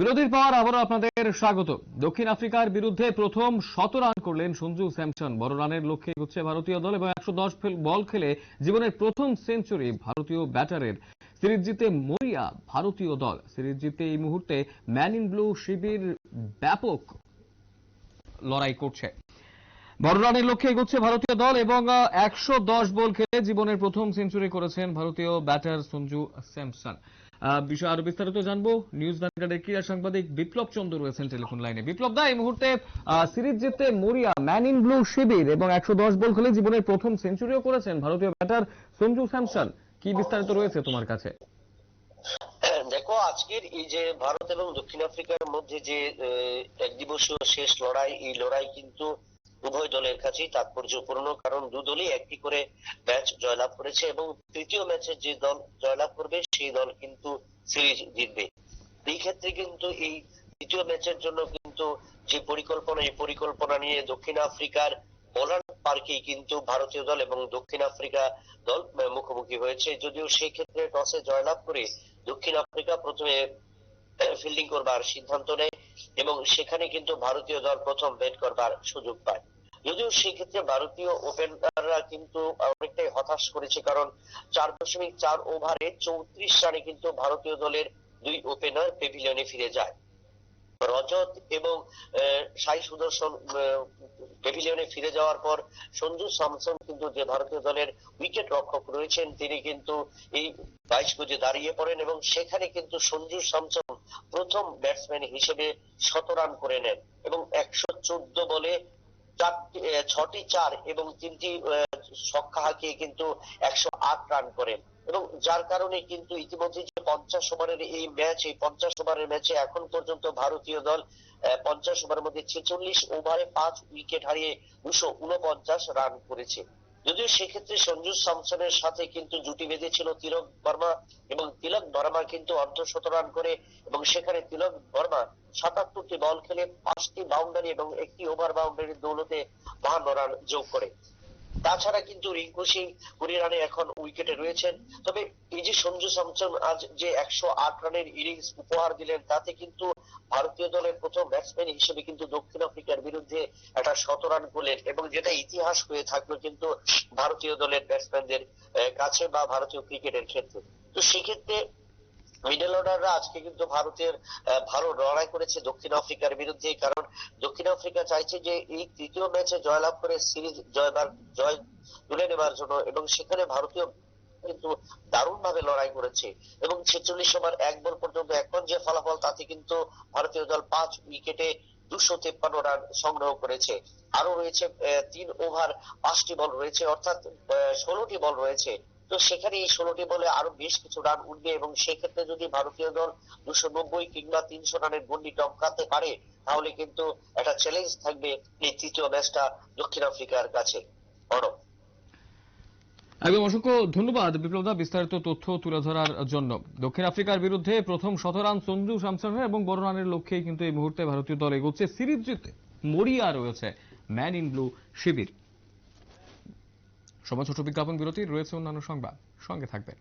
বিরোধীর পাওয়ার আবারও আপনাদের স্বাগত। দক্ষিণ আফ্রিকার বিরুদ্ধে প্রথম শত রান করলেন সঞ্জু স্যামসন। বড় রানের লক্ষ্যে এগোচ্ছে ভারতীয় দল এবং একশো দশ বল খেলে জীবনের প্রথম সেঞ্চুরি ভারতীয় ব্যাটারের। সিরিজ জিতে মরিয়া ভারতীয় দল। সিরিজ জিতে এই মুহূর্তে ম্যান ইন ব্লু শিবির ব্যাপক লড়াই করছে। বড় রানের লক্ষ্যে এগোচ্ছে ভারতীয় দল এবং একশো দশ বল খেলে জীবনের প্রথম সেঞ্চুরি করেছেন ভারতীয় ব্যাটার সঞ্জু স্যামসন। বিষয় আরও বিস্তারিত জানব। নিউজ ভ্যানগার্ডের ক্রীড়া সাংবাদিক বিপ্লব চন্দ্র রয়েছেন টেলিফোন লাইনে। বিপ্লব দা এই মুহূর্তে সিরিজ জিততে মরিয়া ম্যান ইন ব্লু শিবির এবং একশো দশ বল খেলে জীবনের প্রথম সেঞ্চুরিও করেছেন ভারতীয় ব্যাটার সঞ্জু স্যামসন। কি বিস্তারিত রয়েছে তোমার কাছে? দেখো আজকের এই যে ভারত এবং দক্ষিণ আফ্রিকার মধ্যে যে আহ, এক দিবসীয় শেষ লড়াই এই লড়াই কিন্তু উভয় দলের কাছেই তাৎপর্যপূর্ণ, কারণ দু দলই একটি করে ম্যাচ জয়লাভ করেছে এবং তৃতীয় ম্যাচে যে দল জয়লাভ করবে, সেই দল কিন্তু সিরিজ জিতবে। এই ক্ষেত্রে কিন্তু এই তৃতীয় ম্যাচের জন্য কিন্তু যে পরিকল্পনা, এই পরিকল্পনা নিয়ে দক্ষিণ আফ্রিকার বোলার পার্কে কিন্তু ভারতীয় দল এবং দক্ষিণ আফ্রিকা দল মুখোমুখি হয়েছে। যদিও সেই ক্ষেত্রে টসে জয়লাভ করে দক্ষিণ আফ্রিকা প্রথমে ফিল্ডিং করবার সিদ্ধান্ত নেয়। এবং সেখানে কিন্তু ভারতীয় দল প্রথম ব্যাট করবার সুযোগ পায়। যদিও সেক্ষেত্রে ভারতীয় ওপেনাররা কিন্তু অনেকটাই হতাশ করেছে, কারণ চার দশমিক চার ওভারে চৌত্রিশ রানে কিন্তু ভারতীয় দলের দুই ওপেনার পেভিলিয়নে ফিরে যায়। রজত এবং সাই সুদর্শন পেভিলিয়নে ফিরে যাওয়ার পর সঞ্জু স্যামসন কিন্তু যে ভারতীয় দলের উইকেট রক্ষক রয়েছেন, তিনি কিন্তু এই বাইশ গজে দাঁড়িয়ে পড়েন এবং সেখানে কিন্তু সঞ্জু স্যামসন প্রথম ব্যাটসম্যান হিসেবে শত রান করে নেন এবং একশো চোদ্দ বলে ছটি চার এবং তিনটি ছক্কা হাঁকিয়ে কিন্তু একশো আট রান করেন। এবং যার কারণে কিন্তু ইতিমধ্যে যে পঞ্চাশ ওভারের এই ম্যাচ এই পঞ্চাশ ওভারের ম্যাচে এখন পর্যন্ত ভারতীয় দল পঞ্চাশ ওভারের মধ্যে ছেচল্লিশ ওভারে পাঁচ উইকেট হারিয়ে দুশো উনপঞ্চাশ রান করেছে। যদিও সেক্ষেত্রে সঞ্জু স্যামসনের সাথে কিন্তু জুটি বেঁধেছিল তিলক বর্মা এবং তিলক বর্মা কিন্তু অর্ধশত রান করে এবং সেখানে তিলক বর্মা সাতাত্তরটি বল খেলে পাঁচটি বাউন্ডারি এবং একটি ওভার বাউন্ডারি দৌলতে বাহান্ন রান যোগ করে। তাছাড়া কিন্তু রিঙ্কু সিং কুড়ি রানে এখন উইকেটে রয়েছেন। তবে এই যে সঞ্জু স্যামসন আজ যে একশো আট রানের ইনিংস উপহার দিলেন, তাতে কিন্তু ভারতীয় দলের প্রথম ব্যাটসম্যান হিসেবে কিন্তু দক্ষিণ আফ্রিকার বিরুদ্ধে একটা শত রান করলেন এবং যেটা ইতিহাস হয়ে থাকল কিন্তু ভারতীয় দলের ব্যাটসম্যানদের কাছে বা ভারতীয় ক্রিকেটের ক্ষেত্রে। তো সেক্ষেত্রে মিডল অর্ডাররা আজকে কিন্তু ভারতের ভালো লড়াই করেছে দক্ষিণ আফ্রিকার বিরুদ্ধে কারণ দক্ষিণ আফ্রিকা চাইছে যে এই তৃতীয় ম্যাচে জয়লাভ করে সিরিজ জয়বার, জয় তুলে নেবার জন্য। এবং সেখানে ভারতীয় কিন্তু দারুণ ভাবে লড়াই করেছে। এবং ছেচল্লিশ ওভার এক বল পর্যন্ত এখন যে ফলাফল, তাতে কিন্তু ভারতীয় দল পাঁচ উইকেটে দুশো তেপ্পান্ন রান সংগ্রহ করেছে। আরও রয়েছে তিন ওভার পাঁচটি বল রয়েছে, অর্থাৎ ষোলোটি বল রয়েছে। তো সেখানে এই ষোলোটি বলে আরও বেশ কিছু রান উঠবে এবং সেক্ষেত্রে যদি ভারতীয় দল দুশো নব্বই কিংবা তিনশো রানের গন্ডি টপকাতে পারে, তাহলে কিন্তু একটা চ্যালেঞ্জ থাকবে এই তৃতীয় ম্যাচটা দক্ষিণ আফ্রিকার কাছে। অরব একদম অসংখ্য ধন্যবাদ বিপ্লবদা বিস্তারিত তথ্য তুলে ধরার জন্য। দক্ষিণ আফ্রিকার বিরুদ্ধে প্রথম শতরান সঞ্জু স্যামসনের এবং বড় রানের লক্ষ্যেই কিন্তু এই মুহূর্তে ভারতীয় দল এগোচ্ছে সিরিজ জিতে মরিয়া রয়েছে ম্যান ইন ব্লু শিবির। সময় ছোট বিজ্ঞাপন বিরতি রয়েছে অন্যান্য সংবাদ। সঙ্গে থাকবেন।